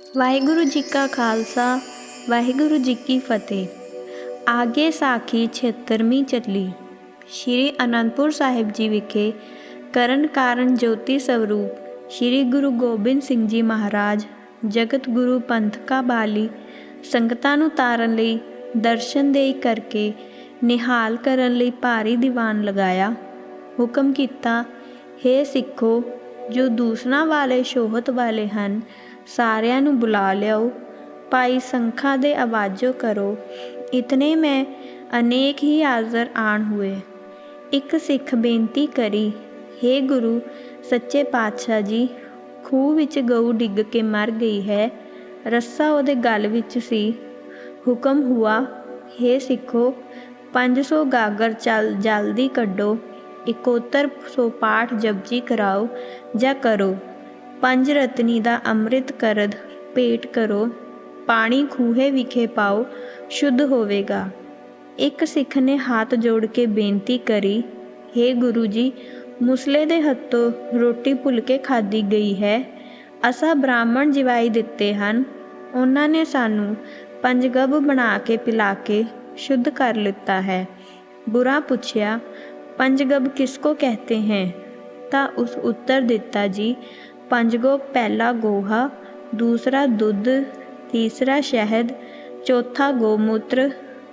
ਵਾਹਿਗੁਰੂ ਜੀ ਕਾ ਖਾਲਸਾ, ਵਾਹਿਗੁਰੂ ਜੀ ਕੀ ਫਤਿਹ। ਆਗੇ ਸਾਖੀ 76ਵੀਂ ਚੱਲੀ ਸ਼੍ਰੀ ਅਨੰਦਪੁਰ ਸਾਹਿਬ ਜੀ ਵਿਖੇ ਕਰਨ ਕਾਰਨ ਜੋਤੀ ਸਰੂਪ ਸ਼੍ਰੀ ਗੁਰੂ ਗੋਬਿੰਦ ਸਿੰਘ ਜੀ ਮਹਾਰਾਜ, ਜਗਤ ਗੁਰੂ ਪੰਥ ਕਾ ਬਾਲੀ, ਸੰਗਤਾਂ ਨੂੰ ਤਾਰਨ ਲਈ ਦਰਸ਼ਨ ਦੇਈ ਕਰਕੇ ਨਿਹਾਲ ਕਰਨ ਲਈ ਭਾਰੀ ਦੀਵਾਨ ਲਗਾਇਆ। ਹੁਕਮ ਕੀਤਾ, ਹੇ ਸਿੱਖੋ, ਜੋ ਦੂਸਰਾ ਵਾਲੇ, ਸ਼ੋਹਤ ਵਾਲੇ ਹਨ ਸਾਰਿਆਂ ਨੂੰ ਬੁਲਾ ਲਿਆਓ। ਭਾਈ ਸੰਖਾ ਦੇ ਆਵਾਜ਼ੋ ਕਰੋ, ਇਤਨੇ ਮੈਂ ਅਨੇਕ ਹੀ ਹਾਜ਼ਰ ਆਣ ਹੋਏ। ਇੱਕ ਸਿੱਖ ਬੇਨਤੀ ਕਰੀ, ਹੇ ਗੁਰੂ ਸੱਚੇ ਪਾਤਸ਼ਾਹ ਜੀ, ਖੂਹ ਵਿੱਚ ਗਊ ਡਿੱਗ ਕੇ ਮਰ ਗਈ ਹੈ, ਰੱਸਾ ਉਹਦੇ ਗਲ ਵਿੱਚ ਸੀ। ਹੁਕਮ ਹੁਆ, ਹੇ ਸਿੱਖੋ 500 ਗਾਗਰ ਚਲ, ਜਲਦੀ ਕੱਢੋ ਇਕੋਤਰ ਸੌ ਪਾਠ ਜਪਜੀ ਕਰਾਓ ਜਾਂ ਕਰੋ। ਪੰਜ ਰਤਨੀ ਦਾ ਅੰਮ੍ਰਿਤ ਕਰਦ ਭੇਟ ਕਰੋ, ਪਾਣੀ ਖੂਹੇ ਵਿਖੇ ਪਾਓ, ਸ਼ੁੱਧ ਹੋਵੇਗਾ। ਇੱਕ ਸਿੱਖ ਨੇ ਹੱਥ ਜੋੜ ਕੇ ਬੇਨਤੀ ਕਰੀ हे ਗੁਰੂ ਜੀ, ਮੁਸਲੇ ਦੇ ਹੱਥੋਂ ਰੋਟੀ ਭੁੱਲ ਕੇ ਖਾਦੀ ਗਈ ਹੈ, ਅਸਾਂ ਬ੍ਰਾਹਮਣ ਜਿਵਾਈ ਦਿੱਤੇ ਹਨ, ਉਹਨਾਂ ਨੇ ਸਾਨੂੰ ਪੰਜਗਬ ਬਣਾ ਕੇ ਪਿਲਾ ਕੇ ਸ਼ੁੱਧ ਕਰ ਲਿੱਤਾ ਹੈ। ਬੁਰਾ ਪੁੱਛਿਆ ਪੰਜਗਬ ਕਿਸਕੋ ਕਹਤੇ ਹੈ? ਤਾਂ ਉਸ ਉੱਤਰ ਦਿੱਤਾ ਪੰਜ ਗੋ ਪਹਿਲਾ ਗੋਹਾ, ਦੂਸਰਾ ਦੁੱਧ, ਤੀਸਰਾ ਸ਼ਹਿਦ, ਚੌਥਾ ਗੋਮੂਤਰ,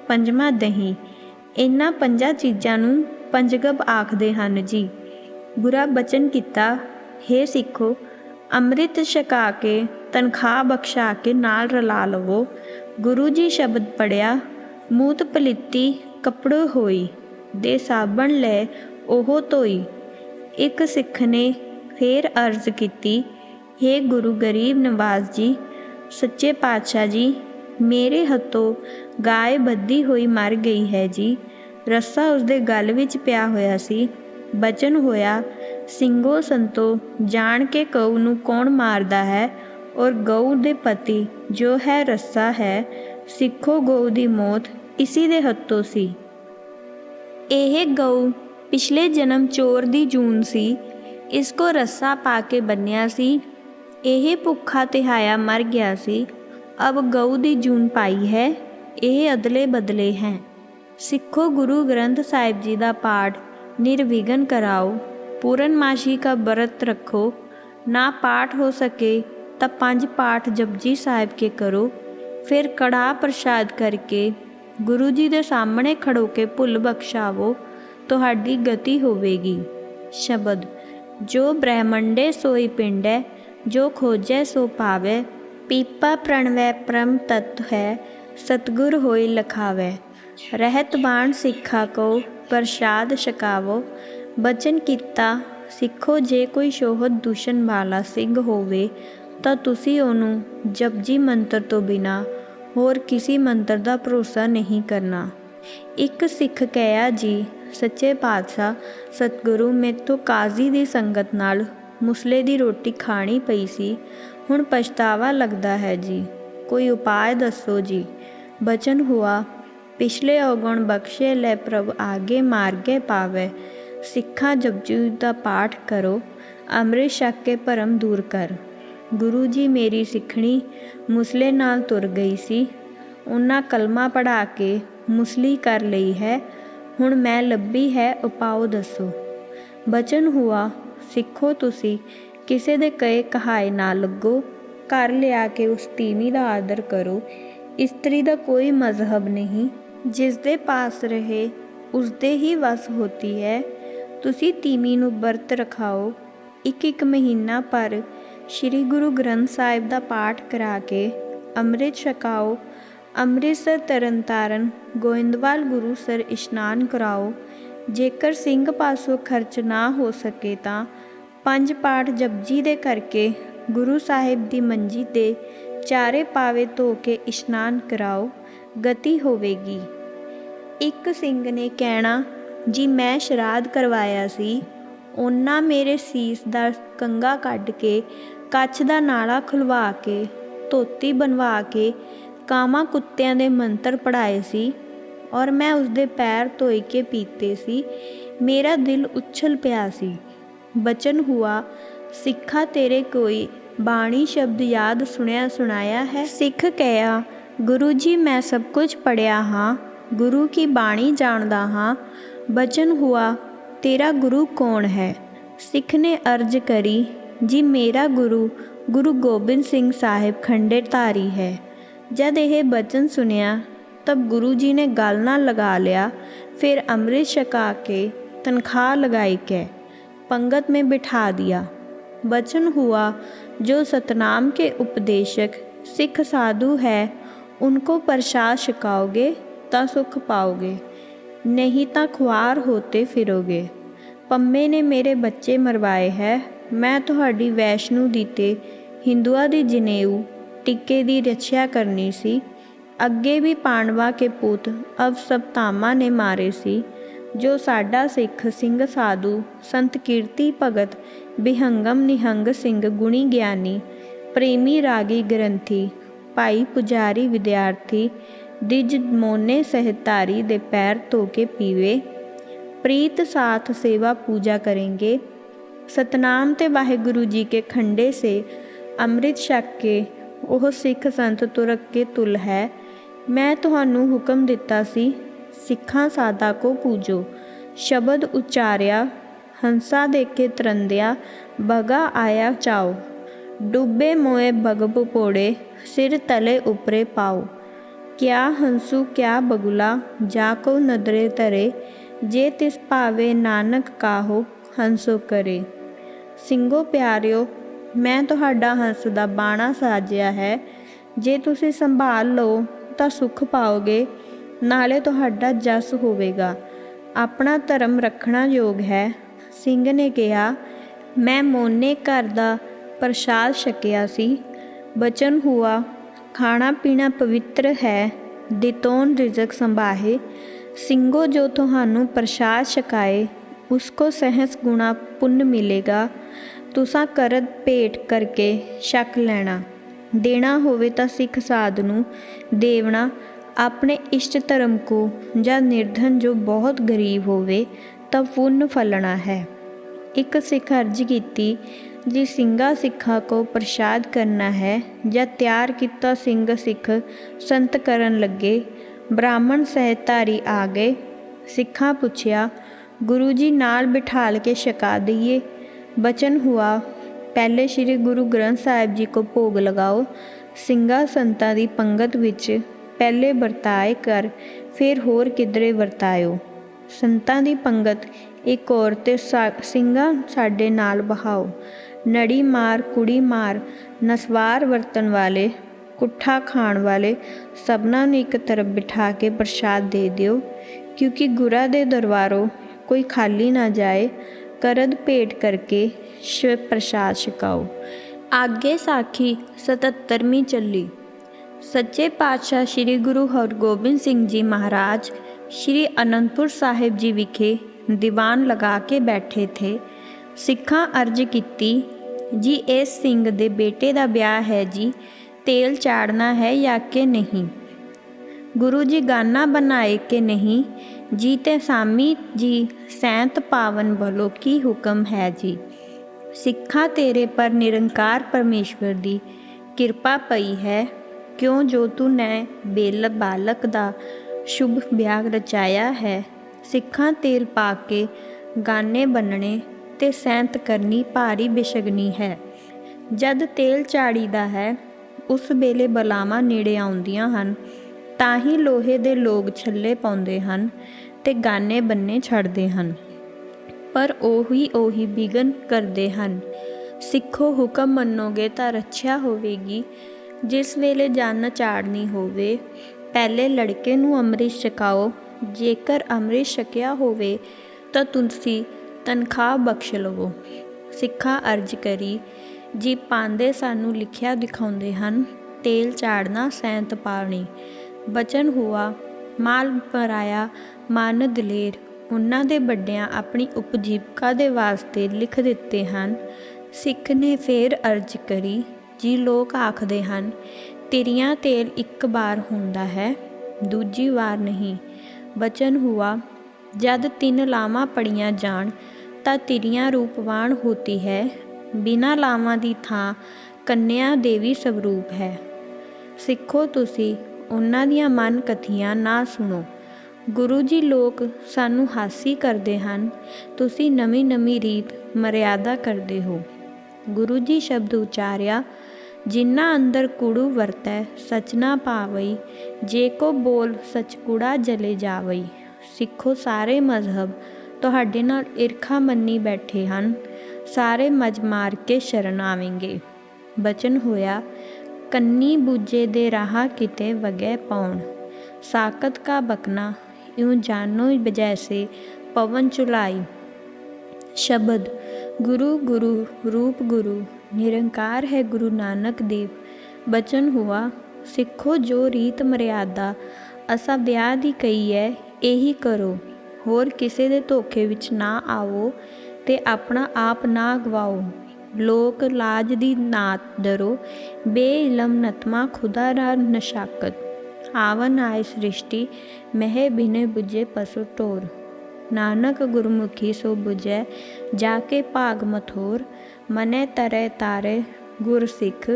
ਪੰਜਵਾਂ ਦਹੀਂ। ਇਹਨਾਂ ਪੰਜਾਂ ਚੀਜ਼ਾਂ ਨੂੰ ਪੰਜਗਬ ਆਖਦੇ ਹਨ ਜੀ। ਬੁਰਾ ਬਚਨ ਕੀਤਾ हे ਸਿੱਖੋ, ਅੰਮ੍ਰਿਤ ਛਕਾ ਕੇ, ਤਨਖਾਹ ਬਖਸ਼ਾ ਕੇ ਨਾਲ ਰਲਾ ਲਵੋ। ਗੁਰੂ ਜੀ ਸ਼ਬਦ ਪੜਿਆ ਮੂਤ ਪਲਿੱਤੀ ਕੱਪੜੋ ਹੋਈ, ਦੇ ਸਾਬਣ ਲੈ ਉਹ ਧੋਈ। ਇੱਕ ਸਿੱਖ ਨੇ ਫੇਰ ਅਰਜ਼ ਕੀਤੀ हे ਗੁਰੂ ਗਰੀਬ ਨਵਾਜ਼ ਜੀ, ਸੱਚੇ ਪਾਤਸ਼ਾਹ ਜੀ, ਮੇਰੇ ਹੱਥੋਂ ਗਾਇ ਬੱਦੀ ਹੋਈ ਮਰ ਗਈ ਹੈ ਜੀ। ਰੱਸਾ ਉਸਦੇ ਗਲ ਵਿੱਚ ਪਿਆ ਹੋਇਆ ਸੀ, ਬਚਨ ਹੋਇਆ, ਸਿੰਘੋ ਸੰਤੋ, ਜਾਣ ਕੇ ਗਊ ਨੂੰ ਕੌਣ ਮਾਰਦਾ ਹੈ? ਔਰ ਗਊ ਦੇ ਪਤੀ, ਜੋ ਹੈ ਰੱਸਾ ਹੈ, ਸਿੱਖੋ ਗਊ ਦੀ ਮੌਤ ਇਸੀ ਦੇ ਹੱਥੋਂ ਸੀ। ਇਹ ਗਊ ਪਿਛਲੇ ਜਨਮ ਚੋਰ ਦੀ ਜੂਨ ਸੀ ਇਸ ਕੋ ਰੱਸਾ ਪਾ ਕੇ ਬੰਨਿਆ ਸੀ। ਇਹ ਭੁੱਖਾ ਤਿਹਾਇਆ ਮਰ ਗਿਆ ਸੀ। ਅਬ ਗਊ ਦੀ ਜੂਨ ਪਾਈ ਹੈ। ਇਹ ਅਦਲੇ ਬਦਲੇ ਹੈ। ਸਿੱਖੋ ਗੁਰੂ ਗ੍ਰੰਥ ਸਾਹਿਬ ਜੀ ਦਾ ਪਾਠ ਨਿਰਵਿਘਨ ਕਰਾਓ। ਪੂਰਨਮਾਸ਼ੀ ਕਾ ਵਰਤ ਰੱਖੋ। ਨਾ ਪਾਠ ਹੋ ਸਕੇ ਤਾਂ ਪੰਜ ਪਾਠ ਜਪਜੀ ਸਾਹਿਬ ਕੇ ਕਰੋ। ਫਿਰ ਕੜਾ ਪ੍ਰਸ਼ਾਦ ਕਰਕੇ ਗੁਰੂ ਜੀ ਦੇ ਸਾਹਮਣੇ ਖੜੋ ਕੇ ਭੁੱਲ ਬਖਸ਼ਾਵੋ। ਤੁਹਾਡੀ ਗਤੀ ਹੋਵੇਗੀ। ਸ਼ਬਦ ਜੋ ਬ੍ਰਹਮੰਡੇ ਸੋਈ ਪਿੰਡੈ, ਜੋ ਖੋਜੈ ਸੋ ਪਾਵੈ ਪੀਪਾ ਪ੍ਰਣਵੈ, ਪ੍ਰਮ ਤਤ ਹੈ, ਸਤਗੁਰ ਹੋਈ ਲਖਾਵੈ। ਰਹਿਤ ਬਾਣ ਸਿੱਖਾ ਕੋ ਪ੍ਰਸ਼ਾਦ ਛਕਾਵੋ। ਬਚਨ ਕੀਤਾ, ਸਿੱਖੋ ਜੇ ਕੋਈ ਸ਼ੋਹਤ ਦੂਸ਼ਣ ਵਾਲਾ ਸਿੰਘ ਹੋਵੇ, ਤਾਂ ਤੁਸੀਂ ਉਹਨੂੰ ਜਪਜੀ ਮੰਤਰ ਤੋਂ ਬਿਨਾ ਹੋਰ ਕਿਸੇ ਮੰਤਰ ਦਾ ਭਰੋਸਾ ਨਹੀਂ ਕਰਨਾ। ਇੱਕ ਸਿੱਖ ਕਹਿਆ ਜੀ ਸੱਚੇ ਪਾਤਸ਼ਾਹ ਸਤਿਗੁਰੂ ਮੇਤੋਂ ਕਾਜ਼ੀ ਦੀ ਸੰਗਤ ਨਾਲ ਮੁਸਲੇ ਦੀ ਰੋਟੀ ਖਾਣੀ ਪਈ ਸੀ। ਹੁਣ ਪਛਤਾਵਾ ਲੱਗਦਾ ਹੈ ਜੀ। ਕੋਈ ਉਪਾਅ ਦੱਸੋ ਜੀ। ਬਚਨ ਹੁਆ, ਪਿਛਲੇ ਔਗਣ ਬਖਸ਼ੇ ਲੈ ਪ੍ਰਭ ਆਗੇ ਮਾਰਗੇ ਪਾਵੇ। ਸਿੱਖਾਂ ਜਪਜੀ ਦਾ ਪਾਠ ਕਰੋ, ਅੰਮ੍ਰਿਤ ਛਕ ਕੇ ਭਰਮ ਦੂਰ ਕਰ। ਗੁਰੂ ਜੀ ਮੇਰੀ ਸਿੱਖਣੀ ਮੁਸਲੇ ਨਾਲ ਤੁਰ ਗਈ ਸੀ। ਉਹਨਾਂ ਕਲਮਾ ਪੜਾ ਕੇ ਮੁਸਲੀ ਕਰ ਲਈ ਹੈ। ਹੁਣ ਮੈਂ ਲੱਭੀ ਹੈ ਉਪਾਉ ਦੱਸੋ। ਬਚਨ ਹੁਆ, ਸਿੱਖੋ ਤੁਸੀਂ, ਕਿਸੇ ਦੇ ਕਹੇ ਕਹਾਏ ਨਾ ਲੱਗੋ। ਘਰ ਲਿਆ ਕੇ ਉਸ ਤੀਵੀਂ ਦਾ ਆਦਰ ਕਰੋ। ਇਸਤਰੀ ਦਾ ਕੋਈ ਮਜ਼ਹਬ ਨਹੀਂ। ਜਿਸ ਦੇ ਪਾਸ ਰਹੇ, ਉਸ ਦੇ ਹੀ ਵਸ ਹੋਤੀ ਹੈ। ਤੁਸੀਂ ਤੀਵੀਂ ਨੂੰ ਵਰਤ ਰਖਾਓ। ਇੱਕ ਇੱਕ ਮਹੀਨਾ ਪਰ ਸ੍ਰੀ ਗੁਰੂ ਗ੍ਰੰਥ ਸਾਹਿਬ ਦਾ ਪਾਠ ਕਰਾ ਕੇ ਅੰਮ੍ਰਿਤ ਛਕਾਓ। ਅੰਮ੍ਰਿਤਸਰ ਤਰਨਤਾਰਨ ਗੋਇੰਦਵਾਲ ਗੁਰੂ ਸਰ ਇਸ਼ਨਾਨ ਕਰਾਓ। ਜੇਕਰ ਸਿੰਘ ਪਾਸੋਂ ਖਰਚ ਨਾ ਹੋ ਸਕੇ ਤਾਂ ਪੰਜ ਪਾਠ ਜਪਜੀ ਦੇ ਕਰਕੇ ਗੁਰੂ ਸਾਹਿਬ ਦੀ ਮੰਜੀ ਤੇ ਚਾਰੇ ਪਾਵੇ ਧੋ ਕੇ ਇਸ਼ਨਾਨ ਕਰਾਓ, ਗਤੀ ਹੋਵੇਗੀ। ਇੱਕ ਸਿੰਘ ਨੇ ਕਹਿਣਾ, ਜੀ, ਮੈਂ ਸ਼ਰਾਧ ਕਰਵਾਇਆ ਸੀ। ਉਹਨਾਂ ਮੇਰੇ ਸੀਸ ਦਾ ਕੰਗਾ ਕੱਢ ਕੇ ਕੱਚ ਦਾ ਨਾਲਾ ਖੁਲਵਾ ਕੇ, ਧੋਤੀ ਬਣਵਾ ਕੇ ਕਾਮਾ ਕੁੱਤਿਆਂ ਦੇ ਮੰਤਰ ਪੜਾਏ ਸੀ ਔਰ ਮੈਂ ਉਸਦੇ ਪੈਰ ਧੋਈ ਕੇ ਪੀਤੇ ਸੀ। ਮੇਰਾ ਦਿਲ ਉਛਲ ਪਿਆ ਸੀ। ਬਚਨ ਹੁਆ, ਸਿੱਖਾ ਤੇਰੇ ਕੋਈ ਬਾਣੀ ਸ਼ਬਦ ਯਾਦ ਸੁਣਿਆ ਸੁਣਾਇਆ ਹੈ? ਸਿੱਖ ਕਹਿਆ, ਗੁਰੂ ਜੀ, ਮੈਂ ਸਭ ਕੁਝ ਪੜਿਆ ਹਾਂ, ਗੁਰੂ ਕੀ ਬਾਣੀ ਜਾਣਦਾ ਹਾਂ? ਬਚਨ ਹੁਆ, ਤੇਰਾ ਗੁਰੂ ਕੌਣ ਹੈ? ਸਿੱਖ ਨੇ ਅਰਜ ਕਰੀ, ਜੀ ਮੇਰਾ ਗੁਰੂ ਗੁਰੂ ਗੋਬਿੰਦ ਸਿੰਘ ਸਾਹਿਬ ਖੰਡੇਧਾਰੀ ਹੈ। ਜਦ ਇਹ ਬਚਨ ਸੁਨਿਆ ਤਬ ਗੁਰੂ ਜੀ ਨੇ ਗੱਲ ਨਾਲ ਲਗਾ ਲਿਆ ਫਿਰ ਅੰਮ੍ਰਿਤ ਛਕਾ ਕੇ ਤਨਖਾਹ लगाई के पंगत में बिठा दिया बचन हुआ जो सतनाम के उपदेशक सिख साधु है उनको प्रसाद छकाओगे ਤਾਂ ਸੁਖ ਪਾਓਗੇ ਨਹੀਂ ਤਾਂ ਖੁਆਰ ਹੋਤੇ ਫਿਰੋਗੇ ਪੰਮੇ ਨੇ ਮੇਰੇ ਬੱਚੇ ਮਰਵਾਏ ਹੈ ਮੈਂ ਤੁਹਾਡੀ ਵੈਸ਼ਨੂ ਦੀ ਤੇ ਹਿੰਦੂਆਂ ਦੀ ਜਨੇਊ ਟਿੱਕੇ ਦੀ ਰੱਖਿਆ ਕਰਨੀ ਸੀ। ਅੱਗੇ ਵੀ ਪਾਂਡਵਾ ਕੇ ਪੁੱਤ ਅਵ ਨੇ ਮਾਰੇ ਸੀ, ਜੋ ਸਾਡਾ ਸਿੱਖ ਸਿੰਘ ਸਾਧੂ ਸੰਤ ਕੀਰਤੀ ਭਗਤ ਬਿਹੰਗਮ ਨਿਹੰਗ ਸਿੰਘ ਗੁਣੀ ਗਿਆਨੀ, ਪ੍ਰੇਮੀ ਰਾਗੀ ਗ੍ਰੰਥੀ, ਭਾਈ ਪੁਜਾਰੀ ਵਿਦਿਆਰਥੀ, ਦਿਜ ਮੋਨੇ ਸਹਿਤਾਰੀ ਦੇ ਪੈਰ ਧੋ ਕੇ ਪੀਵੇ। ਪ੍ਰੀਤ ਸਾਥ ਸੇਵਾ ਪੂਜਾ ਕरेंगे ਸਤਨਾਮ ਤੇ ਵਾਹਿਗੁਰੂ ਜੀ ਕੇ ਖੰਡੇ ਸੇ ਅੰਮ੍ਰਿਤ ਛਕ ਕੇ ਉਹ ਸਿੱਖ ਸੰਤ ਤੁਰਕ ਕੇ ਤੁਲ ਹੈ। ਮੈਂ ਤੁਹਾਨੂੰ ਹੁਕਮ ਦਿੱਤਾ ਸੀ, ਸਿੱਖਾਂ ਸਾਦਾ ਕੋ ਪੂਜੋ। ਸ਼ਬਦ ਉਚਾਰਿਆ, ਹੰਸਾ ਦੇਖੇ ਤਰੰਦਿਆ, ਬਗਾ ਆਇਆ ਚਾਓ। ਡੁੱਬੇ ਮੋਏ ਬਗਬ ਪੋੜੇ, ਸਿਰ ਤਲੇ ਉਪਰੇ ਪਾਓ। ਕਿਆ ਹੰਸੂ ਕਿਆ ਬਗੁਲਾ, ਜਾ ਕੋ ਨਦਰੇ ਤਰੇ ਜੇ ਤਿਸ ਭਾਵੇ ਨਾਨਕ ਕਾਹੋ, ਹੰਸੋ ਕਰੇ। ਸਿੰਘੋ ਪਿਆਰਿਓ ਮੈਂ ਤੁਹਾਡਾ ਹੰਸ ਦਾ ਬਾਣਾ ਸਾਜਿਆ ਹੈ। ਜੇ ਤੁਸੀਂ ਸੰਭਾਲ ਲਓ ਤਾਂ ਸੁਖ ਪਾਓਗੇ, ਨਾਲੇ ਤੁਹਾਡਾ ਜਸ ਹੋਵੇਗਾ। ਆਪਣਾ ਧਰਮ ਰੱਖਣਾ ਯੋਗ ਹੈ। ਸਿੰਘ ਨੇ ਕਿਹਾ, ਮੈਂ ਮੋਨੇ ਘਰ ਦਾ ਪ੍ਰਸ਼ਾਦ ਛਕਿਆ ਸੀ। ਬਚਨ ਹੁਆ, ਖਾਣਾ ਪੀਣਾ ਪਵਿੱਤਰ ਹੈ। ਦਿਤੋਨ ਰਿਜ਼ਕ ਸੰਭਾਹੇ। ਸਿੰਘੋ ਜੋ ਤੁਹਾਨੂੰ ਪ੍ਰਸ਼ਾਦ ਛਕਾਏ, ਉਸਕੋ ਸਹਸ ਗੁਣਾ ਪੁੰਨ ਮਿਲੇਗਾ। ਤੁਸਾਂ ਕਰਦ ਭੇਟ ਕਰਕੇ ਛਕ ਲੈਣਾ। ਦੇਣਾ ਹੋਵੇ ਤਾਂ ਸਿੱਖ ਸਾਧ ਨੂੰ। ਦੇਵਣਾ ਆਪਣੇ ਇਸ਼ਟ ਧਰਮ ਕੋ ਜਾਂ ਨਿਰਧਨ ਜੋ ਬਹੁਤ ਗਰੀਬ ਹੋਵੇ ਤਾਂ ਪੁੰਨ ਫਲਣਾ ਹੈ। ਇੱਕ ਸਿੱਖ ਅਰਜ ਕੀਤੀ, ਜੀ ਸਿੰਘਾ ਸਿੱਖਾ ਕੋ ਪ੍ਰਸ਼ਾਦ ਕਰਨਾ ਹੈ ਜਾਂ ਤਿਆਰ ਕੀਤਾ ਸਿੰਘ ਸਿੱਖ ਸੰਤ ਕਰਨ ਲੱਗੇ, ਬ੍ਰਾਹਮਣ ਸਹਿਤਾਰੀ ਆ ਗਏ। ਸਿੱਖਾਂ ਪੁੱਛਿਆ, ਗੁਰੂ ਜੀ ਨਾਲ ਬਿਠਾਲ ਕੇ ਛਕਾ ਦਈਏ? ਬਚਨ ਹੁਆ। ਪਹਿਲੇ ਸ੍ਰੀ ਗੁਰੂ ਗ੍ਰੰਥ ਸਾਹਿਬ ਜੀ ਕੋ ਭੋਗ ਲਗਾਓ। ਸਿੰਘਾ ਸੰਤਾਂ ਦੀ ਪੰਗਤ ਵਿੱਚ ਪਹਿਲੇ ਵਰਤਾਏ ਕਰ, ਫਿਰ ਹੋਰ ਕਿਧਰੇ ਵਰਤਾਇਓ। ਸੰਤਾਂ ਦੀ ਪੰਗਤ, ਇੱਕ ਔਰ ਤੇ ਸਿੰਘਾਂ ਸਾਡੇ ਨਾਲ ਬਹਾਓ ਨੜੀ ਮਾਰ, ਕੁੜੀ ਮਾਰ, ਨਸਵਾਰ ਵਰਤਨ ਵਾਲੇ, ਕੁੱਠਾ ਖਾਣ ਵਾਲੇ, ਸਭਨਾਂ ਨੂੰ ਇੱਕ ਤਰਫ ਬਿਠਾ ਕੇ ਪ੍ਰਸ਼ਾਦ ਦੇ ਦਿਓ। ਕਿਉਂਕਿ ਗੁਰਾ ਦੇ ਦਰਬਾਰੋਂ ਕੋਈ ਖਾਲੀ ਨਾ ਜਾਏ ਕਰਦ ਭੇਟ ਕਰਕੇ ਸ਼ਿਵ ਪ੍ਰਸ਼ਾਦ ਛਕਾਓ। ਆਗੇ ਸਾਖੀ 77ਵੀਂ ਚੱਲੀ। ਸੱਚੇ ਪਾਤਸ਼ਾਹ ਸ੍ਰੀ ਗੁਰੂ ਹਰਗੋਬਿੰਦ ਸਿੰਘ ਜੀ ਮਹਾਰਾਜ ਸ੍ਰੀ ਅਨੰਦਪੁਰ ਸਾਹਿਬ ਜੀ ਵਿਖੇ ਦੀਵਾਨ ਲਗਾ ਕੇ ਬੈਠੇ ਥੇ। ਸਿੱਖਾਂ ਅਰਜ ਕੀਤੀ, ਜੀ, ਇਸ ਸਿੰਘ ਦੇ ਬੇਟੇ ਦਾ ਵਿਆਹ ਹੈ ਜੀ, ਤੇਲ ਚਾੜਨਾ ਹੈ ਜਾਂ ਕਿ ਨਹੀਂ? ਗੁਰੂ ਜੀ ਗਾਨਾ ਬਣਾਏ ਕਿ ਨਹੀਂ? ਜੀ ਤੇ ਸਾਮੀ ਜੀ, ਸੈਂਤ ਪਾਵਨ ਬਲੋ ਕੀ ਹੁਕਮ ਹੈ ਜੀ? ਸਿੱਖਾਂ ਤੇਰੇ ਪਰ ਨਿਰੰਕਾਰ ਪਰਮੇਸ਼ਵਰ ਦੀ ਕਿਰਪਾ ਪਈ ਹੈ। ਕਿਉਂ ਜੋ ਤੂੰ ਨੇ ਬੇਲ ਬਾਲਕ ਦਾ ਸ਼ੁਭ ਵਿਆਹ ਰਚਾਇਆ ਹੈ। ਸਿੱਖਾਂ ਤੇਲ ਪਾ ਕੇ ਗਾਨੇ ਬੰਨਣੇ ਤੇ ਸੈਂਤ ਕਰਨੀ ਭਾਰੀ ਬਿਸ਼ਗਨੀ ਹੈ। ਜਦ ਤੇਲ ਚਾੜੀਦਾ ਹੈ, ਉਸ ਵੇਲੇ ਬਲਾਵਾਂ ਨੇੜੇ ਆਉਂਦੀਆਂ ਹਨ। ਤਾਂ ਹੀ ਲੋਹੇ ਦੇ ਲੋਕ ਛੱਲੇ ਪਾਉਂਦੇ ਹਨ ਤੇ ਗਾਨੇ ਬੰਨੇ ਛੱਡਦੇ ਹਨ। ਪਰ ਉਹੀ ਉਹੀ ਬਿਗਨ ਕਰਦੇ ਹਨ। ਸਿੱਖੋ ਹੁਕਮ ਮੰਨੋਗੇ ਤਾਂ ਰੱਛਿਆ ਹੋਵੇਗੀ। ਜਿਸ ਵੇਲੇ ਜਨ ਚਾੜਨੀ ਹੋਵੇ, ਪਹਿਲੇ ਲੜਕੇ ਨੂੰ ਅੰਮ੍ਰਿਤ ਛਕਾਓ। ਜੇਕਰ ਅੰਮ੍ਰਿਤ ਛਕਿਆ ਹੋਵੇ, ਤਾਂ ਤੁਸੀਂ ਤਨਖਾਹ ਬਖਸ਼ ਲਵੋ। ਸਿੱਖਾ ਅਰਜ ਕਰੀ, ਜੀ ਪਾਂਦੇ ਸਾਨੂੰ ਲਿਖਿਆ ਦਿਖਾਉਂਦੇ ਹਨ, ਤੇਲ ਚਾੜਨਾ ਸੈਂਤ ਪਾਣੀ। ਬਚਨ ਹੁਆ, ਮਾਲ ਪਰਾਇਆ ਮਨ ਦਲੇਰ। ਉਹਨਾਂ ਦੇ ਵੱਡਿਆਂ ਆਪਣੀ ਉਪਜੀਵਕਾ ਦੇ ਵਾਸਤੇ ਲਿਖ ਦਿੱਤੇ ਹਨ। ਸਿੱਖ ਨੇ ਫੇਰ ਅਰਜ ਕਰੀ, ਜੀ ਲੋਕ ਆਖਦੇ ਹਨ, ਤਿਰੀਆਂ ਤੇਲ ਇੱਕ ਵਾਰ ਹੁੰਦਾ ਹੈ, ਦੂਜੀ ਵਾਰ ਨਹੀਂ। ਬਚਨ ਹੁਆ, ਜਦ ਤਿੰਨ ਲਾਵਾਂ ਪੜੀਆਂ ਜਾਣ, ਤਾਂ ਤਿਰੀਆਂ ਰੂਪਵਾਨ ਹੋਤੀ ਹੈ। ਬਿਨਾ ਲਾਵਾਂ ਦੀ ਥਾਂ ਕੰਨਿਆ ਦੇਵੀ ਸਵਰੂਪ ਹੈ। ਸਿੱਖੋ ਤੁਸੀਂ ਉਹਨਾਂ ਦੀਆਂ ਮਨ ਕਥੀਆਂ ਨਾ ਸੁਣੋ। ਗੁਰੂ ਜੀ ਲੋਕ ਸਾਨੂੰ ਹਾਸੀ ਕਰਦੇ ਹਨ। ਤੁਸੀਂ ਨਵੀਂ ਨਵੀਂ ਰੀਤ ਮਰਿਆਦਾ ਕਰਦੇ ਹੋ। ਗੁਰੂ ਜੀ ਸ਼ਬਦ ਉਚਾਰਿਆ, ਜਿਨ੍ਹਾਂ ਅੰਦਰ ਕੂੜੂ ਵਰਤੈ, ਸਚ ਨਾ ਪਾਵਈ। ਜੇ ਕੋ ਬੋਲ, ਸਚ ਕੂੜਾ ਜਲੇ ਜਾਵਈ। ਸਿੱਖੋ ਸਾਰੇ ਮਜ਼ਹਬ, ਤੁਹਾਡੇ ਨਾਲ ਈਰਖਾ ਮੰਨੀ ਬੈਠੇ ਹਨ। ਸਾਰੇ ਮਜ ਮਾਰ ਕੇ ਸ਼ਰਨ ਆਵੇਂਗੇ। ਬਚਨ ਹੋਇਆ ਕੰਨੀ ਬੂਜੇ ਦੇ ਰਾਹ ਕਿਤੇ ਵਗੈ ਪਾਉਣ ਸਾਕਤ ਕਾ ਬਕਨਾ, ਇਉ ਜਾਨੋ ਬਜੈਸੇ ਪਵਨ ਚੁਲਾਈ। ਸ਼ਬਦ, ਗੁਰੂ ਗੁਰੂ, ਰੂਪ ਗੁਰੂ, ਨਿਰੰਕਾਰ ਹੈ ਗੁਰੂ ਨਾਨਕ ਦੇਵ। ਬਚਨ ਹੁਆ, ਸਿੱਖੋ ਜੋ ਰੀਤ ਮਰਿਆਦਾ, ਅਸਾਂ ਵਿਆਹ ਦੀ ਕਹੀ ਹੈ ਇਹੀ ਕਰੋ। ਹੋਰ ਕਿਸੇ ਦੇ ਧੋਖੇ ਵਿੱਚ ਨਾ ਆਵੋ ਤੇ ਆਪਣਾ ਆਪ ਨਾ ਗਵਾਓ। ਲੋਕ ਲਾਜ ਦੀ ਨਾਤ ਡਰੋ, ਬੇਇਲਮ ਨਤਮਾ ਖੁਦਾ ਰਾ ਨਸ਼ਾਕਤ। ਆਵਨ ਆਇ ਸ੍ਰਿਸ਼ਟੀ, ਮਹਿ ਬਿਨੇ 부ਜੇ ਪਸੁ ਟੋਰ। ਨਾਨਕ ਗੁਰਮੁਖੀ ਸੋ ਬੁਝੈ ਜਾ ਕੇ ਭਾਗ ਮਥੋਰ। ਮਨੇ ਤਰੈ ਤਾਰੇ ਗੁਰ ਸਿੱਖ,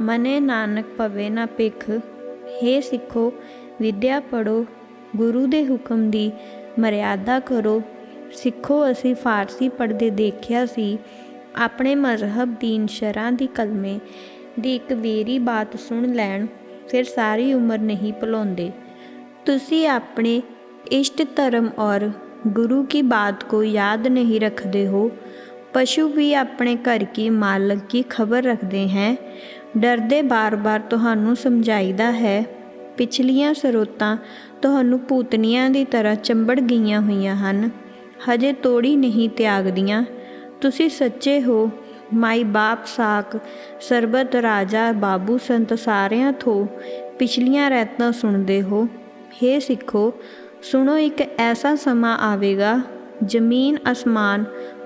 ਮਨੇ ਨਾਨਕ ਪਵੇ ਨਾ ਪਿਖ ਹੇ ਸਿੱਖੋ, ਵਿਦਿਆ ਪੜੋ ਗੁਰੂ ਦੇ ਹੁਕਮ ਦੀ ਮਰਿਆਦਾ ਕਰੋ। ਸਿੱਖੋ, ਅਸੀਂ ਫਾਰਸੀ ਪੜ੍ਹਦੇ ਦੇਖਿਆ ਸੀ ਆਪਣੇ ਮਜ਼ਹਬ ਦੀਨ ਸ਼ਰਾਂ ਦੀ ਕਲਮੇ ਦੀ ਇੱਕ ਵੇਰੀ ਬਾਤ ਸੁਣ ਲੈਣ ਫਿਰ ਸਾਰੀ ਉਮਰ ਨਹੀਂ ਭੁਲਾਉਂਦੇ ਤੁਸੀਂ ਆਪਣੇ इष्ट धर्म और गुरु की बात को याद नहीं रखते हो पशु भी अपने घर की मालक की खबर रखते हैं ਡਰਦੇ ਬਾਰ-ਬਾਰ ਤੁਹਾਨੂੰ ਸਮਝਾਈਦਾ ਹੈ ਪਿਛਲੀਆਂ ਸਰੋਤਾਂ ਤੁਹਾਨੂੰ ਭੂਤਨੀਆਂ ਦੀ ਤਰ੍ਹਾਂ ਚੰਬੜ ਗਈਆਂ ਹੋਈਆਂ ਹਨ ਹਜੇ ਤੋੜੀ ਨਹੀਂ ਤਿਆਗਦੀਆਂ ਤੁਸੀਂ ਸੱਚੇ ਹੋ। ਮਾਈ ਬਾਪ ਸਾਕ ਸਰਬਤ ਰਾਜਾ ਬਾਬੂ ਸੰਤ ਸਾਰਿਆਂ ਤੋਂ ਪਿਛਲੀਆਂ ਰੈਤਾਂ ਸੁਣਦੇ ਹੋ। ਹੇ ਸਿੱਖੋ, ਸੁਣੋ ਇੱਕ ਐਸਾ ਸਮਾਂ ਆਵੇਗਾ, ਜ਼ਮੀਨ ਅਸਮਾਨ,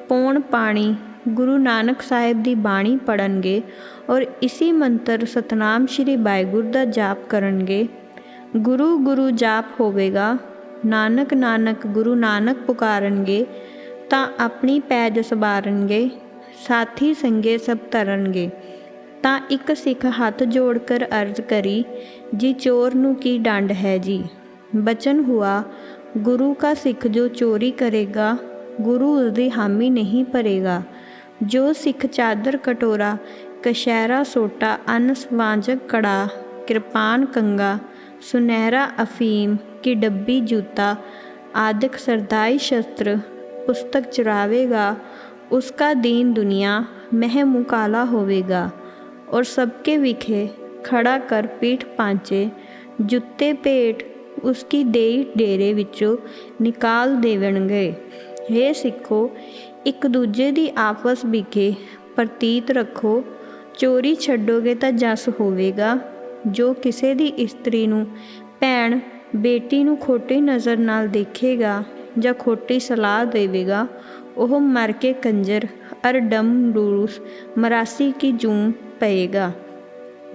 ਪੌਣ ਪਾਣੀ, ਗੁਰੂ ਨਾਨਕ ਸਾਹਿਬ ਦੀ ਬਾਣੀ ਪੜਨਗੇ ਔਰ ਇਸੀ ਮੰਤਰ ਸਤਨਾਮ ਸ਼੍ਰੀ ਵਾਹਿਗੁਰੂ ਦਾ ਜਾਪ ਕਰਨਗੇ। ਗੁਰੂ ਗੁਰੂ ਜਾਪ ਹੋਵੇਗਾ, ਨਾਨਕ ਨਾਨਕ ਗੁਰੂ ਨਾਨਕ ਪੁਕਾਰਨਗੇ ਤਾਂ ਆਪਣੀ ਪੈਜ ਸਵਾਰਨਗੇ ਸਾਥੀ ਸੰਗੇ ਸਭ ਤਰਨਗੇ। ਤਾਂ ਇੱਕ ਸਿੱਖ ਹੱਥ ਜੋੜ ਕਰ ਅਰਜ਼ ਕਰੀ, ਜੀ ਚੋਰ ਨੂੰ ਕੀ ਡੰਡ ਹੈ ਜੀ? ਬਚਨ ਹੁਆ, ਗੁਰੂ ਕਾ ਸਿੱਖ ਜੋ ਚੋਰੀ ਕਰੇਗਾ, ਗੁਰੂ ਉਸਦੀ ਹਾਮੀ ਨਹੀਂ ਭਰੇਗਾ। ਜੋ ਸਿੱਖ ਚਾਦਰ ਕਟੋਰਾ, ਕਸ਼ਹਿਰਾ ਸੋਟਾ, ਅਨ ਸਵਾਂਜਕ ਕੜਾ, ਕਿਰਪਾਨ ਕੰਗਾ, ਸੁਨਹਿਰਾ ਅਫੀਮ, ਕੀ ਡੱਬੀ ਜੂਤਾ, ਆਦਿਕ ਸਰਦਾਈ ਸ਼ਸਤਰ ਪੁਸਤਕ ਚੁਰਾਵੇਗਾ ਉਸਕਾ ਦੀਨ ਦੁਨੀਆ ਮਹਿ ਮੁਕਾਲਾ ਹੋਵੇਗਾ। ਔਰ ਸਬਕੇ ਵਿਖੇ ਖੜਾ ਕਰ ਪੀਠ ਪਾਂਚੇ, ਜੁੱਤੇ ਭੇਟ ਉਸਕੀ ਦੇਈ ਡੇਰੇ ਵਿੱਚੋਂ ਨਿਕਾਲ ਦੇਵਣਗੇ। हे ਸਿੱਖੋ, ਇੱਕ ਦੂਜੇ ਦੀ ਆਪਸ ਵਿਖੇ ਪ੍ਰਤੀਤ ਰੱਖੋ। ਚੋਰੀ ਛੱਡੋਗੇ ਤਾਂ ਜਸ ਹੋਵੇਗਾ। ਜੋ ਕਿਸੇ ਦੀ ਇਸਤਰੀ ਨੂੰ, ਭੈਣ, ਬੇਟੀ ਨੂੰ ਖੋਟੀ ਨਜ਼ਰ ਨਾਲ ਦੇਖੇਗਾ ਜਾਂ ਖੋਟੀ ਸਲਾਹ ਦੇਵੇਗਾ, ਉਹ ਮਰ ਕੇ ਕੰਜਰ ਅਰ ਡਮ ਡੂਸ ਮਰਾਸੀ ਕੀ ਜੂਮ ਪਏਗਾ।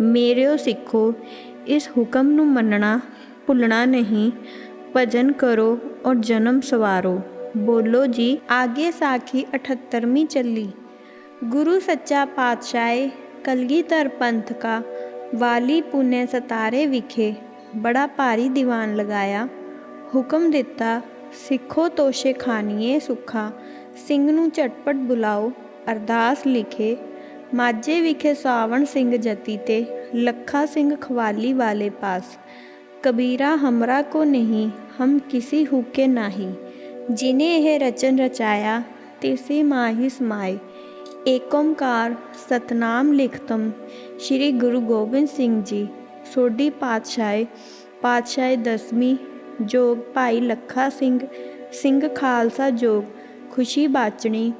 ਮੇਰਿਓ ਸਿੱਖੋ, ਇਸ ਹੁਕਮ ਨੂੰ ਮੰਨਣਾ, ਭੁੱਲਣਾ ਨਹੀਂ। ਭਜਨ ਕਰੋ ਔਰ ਜਨਮ ਸਵਾਰੋ। ਬੋਲੋ ਜੀ, ਆਗੇ ਸਾਖੀ 78ਵੀਂ ਚੱਲੀ। ਗੁਰੂ ਸੱਚਾ ਪਾਤਸ਼ਾਹ, ਕਲਗੀਧਰ ਪੰਥ ਕਾ, ਵਾਲੀ ਪੁਨੇ ਸਤਾਰੇ ਵਿਖੇ ਬੜਾ ਭਾਰੀ ਦੀਵਾਨ ਲਗਾਇਆ। ਹੁਕਮ ਦਿੱਤਾ ਸਿੱਖੋ ਤੋਸ਼ੇ ਖਾਨੀਏ ਸੁੱਖਾ, ਸਿੰਘ ਨੂੰ ਝਟਪਟ ਬੁਲਾਓ, ਅਰਦਾਸ ਲਿਖੇ। ਮਾਝੇ ਵਿਖੇ ਸਾਵਣ ਸਿੰਘ ਜਤੀ ਤੇ, ਲੱਖਾ ਸਿੰਘ ਖਵਾਲੀ ਵਾਲੇ ਪਾਸ। ਕਬੀਰਾ, ਹਮਰਾ ਕੋ ਨਹੀਂ, ਹਮ ਕਿਸੀ ਹੁਕੇ ਨਹੀਂ। ਜਿਨੇ ਇਹ ਰਚਨ ਰਚਾਇਆ, ਤਿਸੇ ਮਾਹੀ ਸਮਾਏ। ਏਕ ਓੰਕਾਰ ਸਤਨਾਮ ਲਿਖਤਮ। ਸ੍ਰੀ ਗੁਰੂ ਗੋਬਿੰਦ ਸਿੰਘ ਜੀ, ਸੋਢੀ ਪਾਤਸ਼ਾਹ ਪਾਤਸ਼ਾਹ ਦਸਵੀਂ ਜੋਗ ਭਾਈ ਲੱਖਾ ਸਿੰਘ ਸਿੰਘ ਖਾਲਸਾ ਜੋਗ, ਖੁਸ਼ੀ ਬਾਚਣੀ,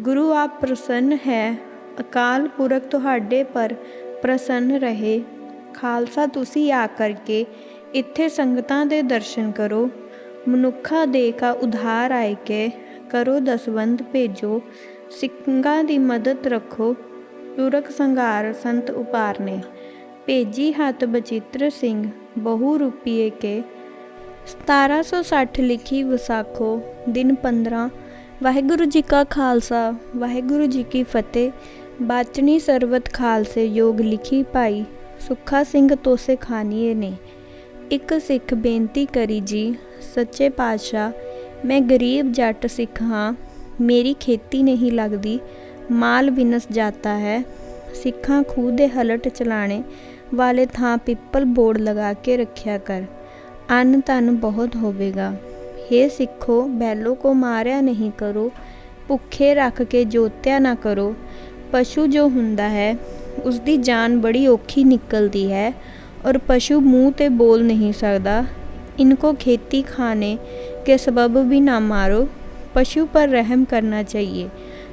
ਗੁਰੂ ਆਪ ਪ੍ਰਸੰਨ ਹੈ, ਅਕਾਲ ਪੁਰਖ ਤੁਹਾਡੇ ਪਰ ਪ੍ਰਸੰਨ ਰਹੇ। ਖਾਲਸਾ ਤੁਸੀਂ ਆ ਕਰਕੇ ਇੱਥੇ ਸੰਗਤਾਂ ਦੇ ਦਰਸ਼ਨ ਕਰੋ, ਮਨੁੱਖਾ ਦੇ ਕਾ ਉਧਾਰ ਆਏ ਕੇ ਕਰੋ ਦਸਵੰਦ ਭੇਜੋ ਸਿੰਘਾਂ ਦੀ ਮਦਦ ਰੱਖੋ ਤੁਰਕ ਸੰਘਾਰ ਸੰਤ ਉਪਾਰਨੇ ਭੇਜੀ ਹੱਥ ਬਚਿੱਤਰ ਸਿੰਘ, ਬਹੁ ਰੁਪਏ ਕੇ 1760 ਲਿਖੀ ਵਿਸਾਖੋ, ਦਿਨ 15 ਵਾਹਿਗੁਰੂ ਜੀ ਕਾ ਖਾਲਸਾ, ਵਾਹਿਗੁਰੂ ਜੀ ਕੀ ਫਤਿਹ। ਬਾਚਣੀ ਸਰਬਤ ਖਾਲਸੇ ਯੋਗ ਲਿਖੀ ਭਾਈ ਸੁੱਖਾ ਸਿੰਘ ਤੋਸੇ ਖਾਨੀਏ ਨੇ। ਇੱਕ ਸਿੱਖ ਬੇਨਤੀ ਕਰੀ ਜੀ, ਸੱਚੇ ਪਾਤਸ਼ਾਹ, ਮੈਂ ਗਰੀਬ ਜੱਟ ਸਿੱਖ ਹਾਂ, ਮੇਰੀ ਖੇਤੀ ਨਹੀਂ ਲੱਗਦੀ, ਮਾਲ ਵਿਨਸ ਜਾਤਾ ਹੈ, ਸਿੱਖਾਂ ਖੂਹ ਦੇ ਹਲਟ ਚਲਾਣੇ ਵਾਲੇ ਥਾਂ ਪਿੱਪਲ ਬੋਰਡ ਲਗਾ ਕੇ ਰੱਖਿਆ ਕਰ। ਅੰਨ ਧਨ ਬਹੁਤ ਹੋਵੇਗਾ ਹੇ ਸਿੱਖੋ ਬੈਲੋ ਕੋ ਮਾਰਿਆ ਨਹੀਂ ਕਰੋ ਭੁੱਖੇ ਰੱਖ ਕੇ ਜੋਤਿਆ ਨਾ ਕਰੋ ਪਸ਼ੂ ਜੋ ਹੁੰਦਾ ਹੈ ਉਸ ਦੀ ਜਾਨ ਬੜੀ ਔਖੀ ਨਿਕਲਦੀ ਹੈ और पशु मुंह ते बोल नहीं सकता इनको खेती खाने के सबब भी ना मारो पशु पर रहम करना चाहिए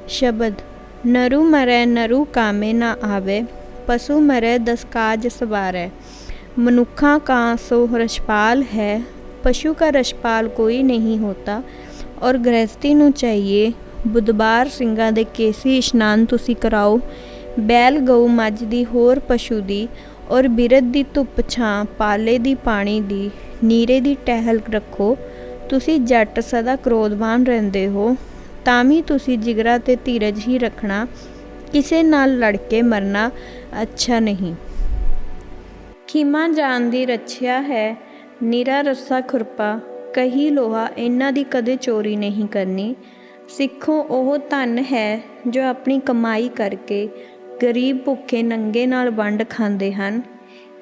शब्द नरु मरै नरु कामे ना आवे पशु मरै दस काज सवारै मनुखा का सो रछपाल है पशु का रछपाल कोई नहीं होता और गृहस्थी ਨੂੰ ਚਾਹੀਏ ਬੁੱਧਵਾਰ ਸਿੰਘਾਂ ਦੇ ਕੇਸੀ ਇਸ਼ਨਾਨ ਤੁਸੀਂ ਕਰਾਓ ਬੈਲ ਗਊ ਮੱਝ ਦੀ ਹੋਰ ਪਸ਼ੂ ਦੀ ਔਰ ਬਿਰਧ ਦੀ ਧੁੱਪ ਛਾਂ ਪਾਲੇ ਦੀ ਪਾਣੀ ਦੀ ਨੀਰੇ ਦੀ ਟਹਿਲ ਰੱਖੋ ਤੁਸੀਂ ਜੱਟ ਸਦਾ ਕ੍ਰੋਧਵਾਨ ਰਹਿੰਦੇ ਹੋ ਤਾਂ ਵੀ ਤੁਸੀਂ ਜਿਗਰਾ ਤੇ ਧੀਰਜ ਹੀ ਰੱਖਣਾ ਕਿਸੇ ਨਾਲ ਲੜ ਕੇ ਮਰਨਾ ਅੱਛਾ ਨਹੀਂ ਖੀਮਾ ਜਾਨ ਦੀ ਰੱਛਿਆ ਹੈ। ਨਿਰਾ ਰੱਸਾ ਖੁਰਪਾ, ਕਹੀ ਲੋਹਾ ਇਹਨਾਂ ਦੀ ਕਦੇ ਚੋਰੀ ਨਹੀਂ ਕਰਨੀ। ਸਿੱਖੋ ਉਹ ਧਨ ਹੈ ਜੋ ਆਪਣੀ ਕਮਾਈ ਕਰਕੇ ਗਰੀਬ ਭੁੱਖੇ ਨੰਗੇ ਨਾਲ ਵੰਡ ਖਾਂਦੇ ਹਨ।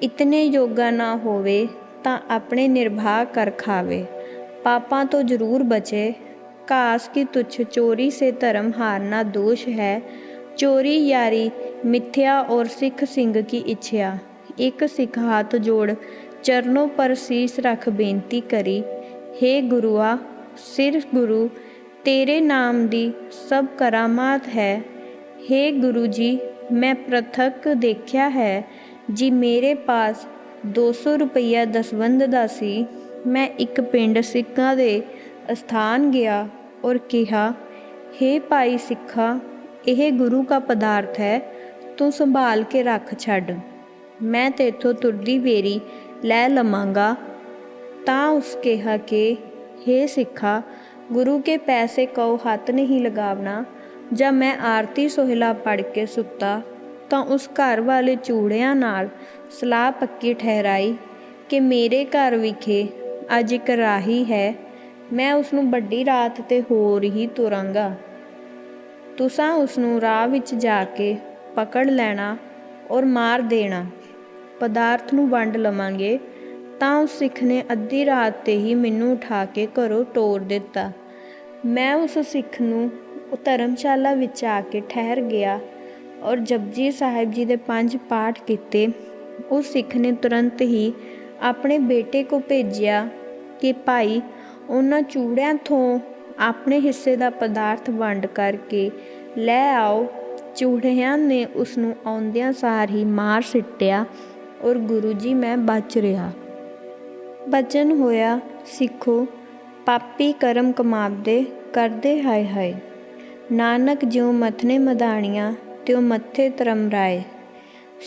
ਇਤਨੇ ਯੋਗਾ ਨਾ ਹੋਵੇ ਤਾਂ ਆਪਣੇ ਨਿਰਵਾਹ ਕਰ ਖਾਵੇ। ਪਾਪਾਂ ਤੋਂ ਜ਼ਰੂਰ ਬਚੇ। ਘਾਸ ਕੀ ਤੁਛ ਚੋਰੀ ਸੇ ਧਰਮ ਹਾਰਨਾ ਦੋਸ਼ ਹੈ। ਚੋਰੀ ਯਾਰੀ ਮਿੱਥਿਆ ਔਰ ਸਿੱਖ ਸਿੰਘ ਕੀ ਇੱਛਿਆ। ਇੱਕ ਸਿੱਖ ਹੱਥ ਜੋੜ ਚਰਨੋਂ ਪਰ ਸੀਸ ਰੱਖ ਬੇਨਤੀ ਕਰੀ हे ਗੁਰੂਆ ਸਿਰਫ ਗੁਰੂ ਤੇਰੇ ਨਾਮ ਦੀ ਸਭ ਕਰਾਮਾਤ ਹੈ हे ਗੁਰੂ ਜੀ ਮੈਂ ਪ੍ਰਥਕ ਦੇਖਿਆ ਹੈ ਜੀ ਮੇਰੇ ਪਾਸ 200 ਰੁਪਈਆ ਦਸਵੰਦ ਦਾ ਸੀ ਮੈਂ ਇੱਕ ਪਿੰਡ ਸਿੱਖਾਂ ਦੇ ਅਸਥਾਨ ਗਿਆ ਔਰ ਕਿਹਾ हे ਭਾਈ ਸਿੱਖਾ ਇਹ ਗੁਰੂ ਦਾ ਪਦਾਰਥ ਹੈ ਤੂੰ ਸੰਭਾਲ ਕੇ ਰੱਖ ਛੱਡ ਮੈਂ ਤੇਥੋਂ ਤੁਰਦੀ ਵੇਰੀ ਲੈ ਲਵਾਂਗਾ। ਤਾਂ ਉਸ ਕਿਹਾ ਕਿ हे ਸਿੱਖਾ, ਗੁਰੂ ਕੇ ਪੈਸੇ ਕਉ ਹੱਥ ਨਹੀਂ ਲਗਾਵਣਾ ਜਦ ਮੈਂ ਆਰਤੀ ਸੋਹਿਲਾ ਪੜ ਕੇ ਸੁੱਤਾ, ਤਾਂ ਉਸ ਘਰ ਵਾਲੇ ਚੂੜਿਆਂ ਨਾਲ ਸਲਾਹ ਪੱਕੀ ਠਹਿਰਾਈ ਕਿ ਮੇਰੇ ਘਰ ਵਿਖੇ ਅੱਜ ਇੱਕ ਰਾਹੀ ਹੈ, ਮੈਂ ਉਸ ਨੂੰ ਵੱਡੀ ਰਾਤ ਤੇ ਹੋਰ ਹੀ ਤੁਰਾਂਗਾ। ਤੁਸਾਂ ਉਸ ਨੂੰ ਰਾਹ ਵਿੱਚ ਜਾ ਕੇ ਪਕੜ ਲੈਣਾ ਔਰ ਮਾਰ ਦੇਣਾ। ਪਦਾਰਥ ਨੂੰ ਵੰਡ ਲਵਾਂਗੇ, ਤਾਂ ਉਸ ਸਿੱਖ ਨੇ ਅੱਧੀ ਰਾਤ ਤੇ ਹੀ ਮੈਨੂੰ ਉਠਾ ਕੇ ਘਰੋਂ ਤੋਰ ਦਿੱਤਾ। ਮੈਂ ਉਸ ਸਿੱਖ ਨੂੰ ਧਰਮਸ਼ਾਲਾ ਵਿੱਚ ਆ ਕੇ ਠਹਿਰ ਗਿਆ ਔਰ ਜਪਜੀ ਸਾਹਿਬ ਜੀ ਦੇ ਪੰਜ ਪਾਠ ਕੀਤੇ। ਉਸ ਸਿੱਖ ਨੇ ਤੁਰੰਤ ਹੀ ਆਪਣੇ ਬੇਟੇ ਕੋ ਭੇਜਿਆ ਕਿ, ਭਾਈ, ਉਹਨਾਂ ਚੂੜਿਆਂ ਤੋਂ ਆਪਣੇ ਹਿੱਸੇ ਦਾ ਪਦਾਰਥ ਵੰਡ ਕਰਕੇ ਲੈ ਆਓ। ਚੂੜਿਆਂ ਨੇ ਉਸ ਨੂੰ ਆਉਂਦਿਆਂ ਸਾਰ ਹੀ ਮਾਰ ਸਿੱਟਿਆ। ਔਰ ਗੁਰੂ ਜੀ, ਮੈਂ ਬਚ ਰਿਹਾ। ਬਚਨ ਹੋਇਆ, ਸਿੱਖੋ, ਪਾਪੀ ਕਰਮ ਕਮਾਵਦੇ, ਕਰਦੇ ਹਾਏ ਹਾਏ। ਨਾਨਕ ਜਿਉ ਮਥਨੇ ਮਦਾਣੀਆਂ ਤਿਉ ਮੱਥੇ ਧਰਮ ਰਾਏ।